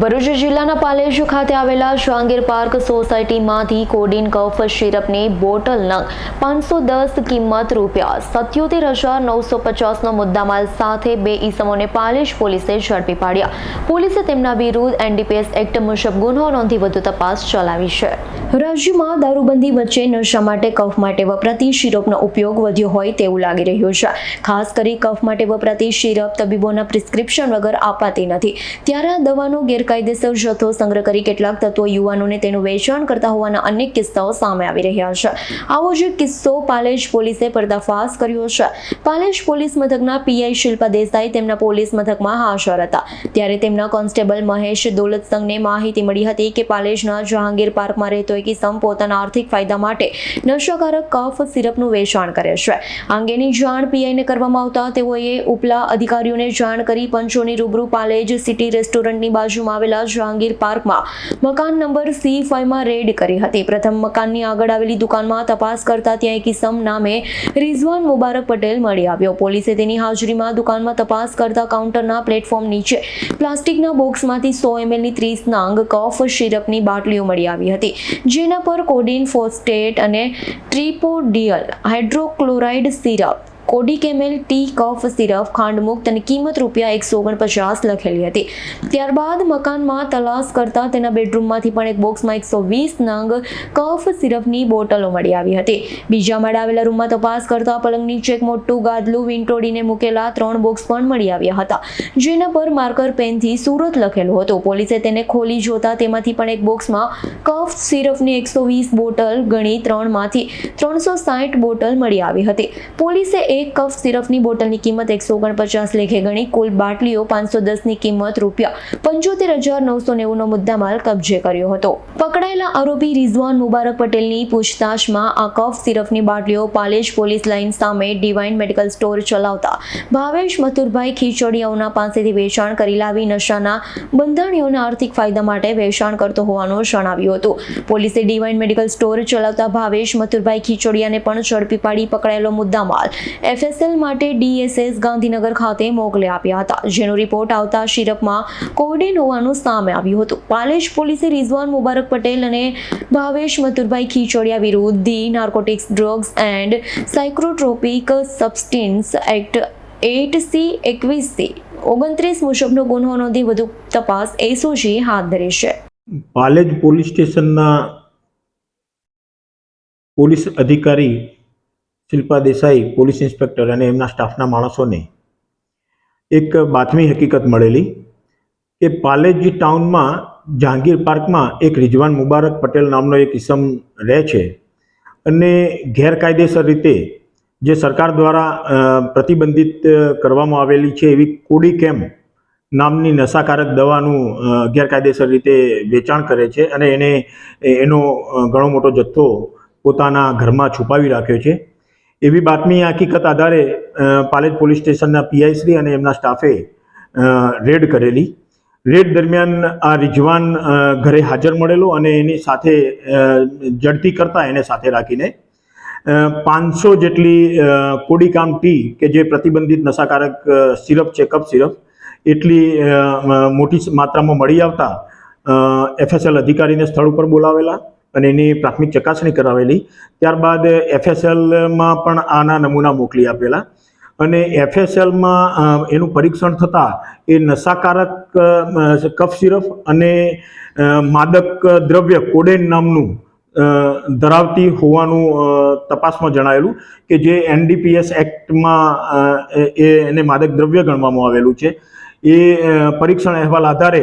ભરૂચ જિલ્લાના પાલેજ ખાતે આવેલા જહાંગીર પાર્ક સોસાયટીમાંથી કોડિન કફ સિરપની બોટલ નંગ પાંચસો દસ કિંમત રૂપિયા, સત્યોતેર હજાર નવસો પચાસનો મુદ્દામાલ સાથે બે ઈસમોને પાલેજ પોલીસે ઝડપી પાડ્યા. પોલીસે તેમના વિરુદ્ધ એનડીપીએસ એક્ટ મુજબ ગુનો નોંધી વધુ તપાસ ચલાવી છે. રાજ્યમાં દારૂબંધી વચ્ચે નશા માટે કફ માટે વપરાતી સિરપનો ઉપયોગ વધ્યો હોય તેવું લાગી રહ્યું છે. ખાસ કરી કફ માટે વપરાતી સિરપ તબીબોના પ્રિસ્ક્રિપ્શન વગર અપાતી નથી. ત્યારે આ દવાનો ગેરકાયદેસર જથ્થો સંગ્રહ કરી કેટલાક તત્વો યુવાનોને તેનું વેચાણ કરતા હોવાના અનેક કિસ્સાઓ સામે આવી રહ્યા છે. આવો જ કિસ્સો પાલેજ પોલીસે પર્દાફાશ કર્યો છે. પાલેજ પોલીસ મથકના પીઆઈ શિલ્પા દેસાઈ તેમના પોલીસ મથકમાં હાજર હતા. ત્યારે તેમના કોન્સ્ટેબલ મહેશ દોલતસંગને માહિતી મળી હતી કે પાલેજના જહાંગીર પાર્કમાં રહેતો એક ઇસમ પોતાના આર્થિક ફાયદા માટે નશાકારક કફ સિરપનું વેચાણ કરે છે. અંગેની જાણ પીઆઈને કરવામાં આવતા તેઓએ ઉપલા અધિકારીઓને જાણ કરી પંચોની રૂબરૂ પાલેજ સિટી રેસ્ટોરન્ટની બાજુમાં આવેલા જહાંગીર પાર્કમાં મકાન નંબર સી ફાઈવમાં રેડ કરી હતી. પ્રથમ મકાનની આગળ આવેલી દુકાનમાં તપાસ કરતા ત્યાં એક ઇસમ નામે રિઝવાન મુબારક પટેલ મળી આવ્યો. પોલીસે તેની હાજરીમાં દુકાનમાં તપાસ કરતા કાઉન્ટરના પ્લેટફોર્મ નીચે પ્લાસ્ટિકના બોક્સમાંથી સો એમએલની ત્રીસ નાંગ કફ સિરપની બાટલીઓ મળી આવી હતી. જેના પર કોડિન ફોસ્ટેટ અને ટ્રિપોડિયલ હાઇડ્રોક્લોરાઇડ સિરપ કોડિકેમેલ ટી કફ સિરપ ખાંડમુક્ત અને કિંમત રૂપિયા એકસો ઓગણપચાસ લખેલી હતી. ત્યારબાદ મકાનમાં તલાશ કરતા તેના બેડરૂમમાંથી પણ એક બોક્સમાં એકસો વીસ નંગ કફ સિરપની બોટલો મળી આવી હતી. બીજા માળે આવેલા રૂમમાં તપાસ કરતા પલંગ નીચે એક મોટું ગાદલું વીંટોડીને મૂકેલા ત્રણ બોક્સ પણ મળી આવ્યા હતા. જેના પર માર્કર પેનથી સુરત લખેલું હતું. પોલીસે તેને ખોલી જોતા તેમાંથી પણ એક બોક્સમાં કફ સિરપની એકસો વીસ બોટલ ગણી ત્રણમાંથી ત્રણસો સાઠ બોટલ મળી આવી હતી. પોલીસે એક કફ સિરપની બોટલની કિંમત એકસો ઓગણપચાસ લેખે ગણી, કુલ બાટલીઓ પાંચસો દસની કિંમત રૂપિયા પંચોતેર હજાર નવસો નેવુંનો મુદ્દામાલ કબજે કર્યો હતો. પકડાયેલા આરોપી રિઝવાન મુબારક પટેલની પૂછતાછમાં આ કફ સિરપની બાટલીઓ પાલેજ પોલીસ લાઇન સામે ડિવાઇન મેડિકલ સ્ટોર ચલાવતા ભાવેશ મથુરભાઈ ખીચડીયાઓના પાસેથી વેચાણ કરી લાવી નશાના બંધાણીઓના આર્થિક ફાયદા માટે વેચાણ કરતો હોવાનું જણાવ્યું હતું. પોલીસે ડિવાઇન મેડિકલ સ્ટોર ચલાવતા ભાવેશ મથુરભાઈ ખીચડીયાને પણ ઝડપી પાડી પકડાયેલો મુદ્દામાલ. એફએસએલ માટે ડીએસએસ ગાંધીનગર ખાતે મોકલી આપ્યા હતા. જેનો રિપોર્ટ આવતા સિરપમાં કોડિન હોવાનું સામે આવ્યું હતું. પાલેજ પોલીસે રિઝવાન મુબારક પટેલ અને ભાવેશ મથુરભાઈ ખીચોડિયા વિરુદ્ધ the narcotics drugs and psychotropic substances act eight C એકવીસ સી ઓગણત્રીસ મુજબનો ગુનો નોંધી વધુ તપાસ એસઓજી હાથ ધરી છે. પાલેજ પોલીસ સ્ટેશનના પોલીસ અધિકારી શિલ્પા દેસાઈ, પોલીસ ઇન્સ્પેક્ટર અને એમના સ્ટાફના માણસોને એક બાતમી હકીકત મળેલી કે પાલેજી ટાઉનમાં જહાંગીર પાર્કમાં એક રિજવાન મુબારક પટેલ નામનો એક ઇસમ રહે છે અને ગેરકાયદેસર રીતે જે સરકાર દ્વારા પ્રતિબંધિત કરવામાં આવેલી છે એવી કોડી કેમ્પ નામની નશાકારક દવાનું ગેરકાયદેસર રીતે વેચાણ કરે છે અને એને, એનો ઘણો મોટો જથ્થો પોતાના ઘરમાં છુપાવી રાખ્યો છે. એવી બાતમી હકીકત આધારે પાલેજ પોલીસ સ્ટેશનના પીઆઈશ્રી અને એમના સ્ટાફે રેડ કરેલી. રેડ દરમિયાન આ રિજવાન ઘરે હાજર મળેલો અને એની સાથે જડતી કરતા એને સાથે રાખીને પાંચસો જેટલી કોડીકામ ટી કે જે પ્રતિબંધિત નશાકારક સિરપ છે કપ સિરપ, એટલી મોટી માત્રામાં મળી આવતા એફએસએલ અધિકારીને સ્થળ ઉપર બોલાવેલા. અને એની પ્રાથમિક ચકાસણી કરાવેલી. ત્યારબાદ એફએસએલમાં પણ આના નમૂના મોકલી આપેલા. અને એફએસએલમાં એનું પરીક્ષણ થતાં એ નશાકારક કફ સિરપ અને માદક દ્રવ્ય કોડેન નામનું ધરાવતી હોવાનું તપાસમાં જણાયેલું કે જે એનડીપીએસ એક્ટમાં એને માદક દ્રવ્ય ગણવામાં આવેલું છે. એ પરીક્ષણ અહેવાલ આધારે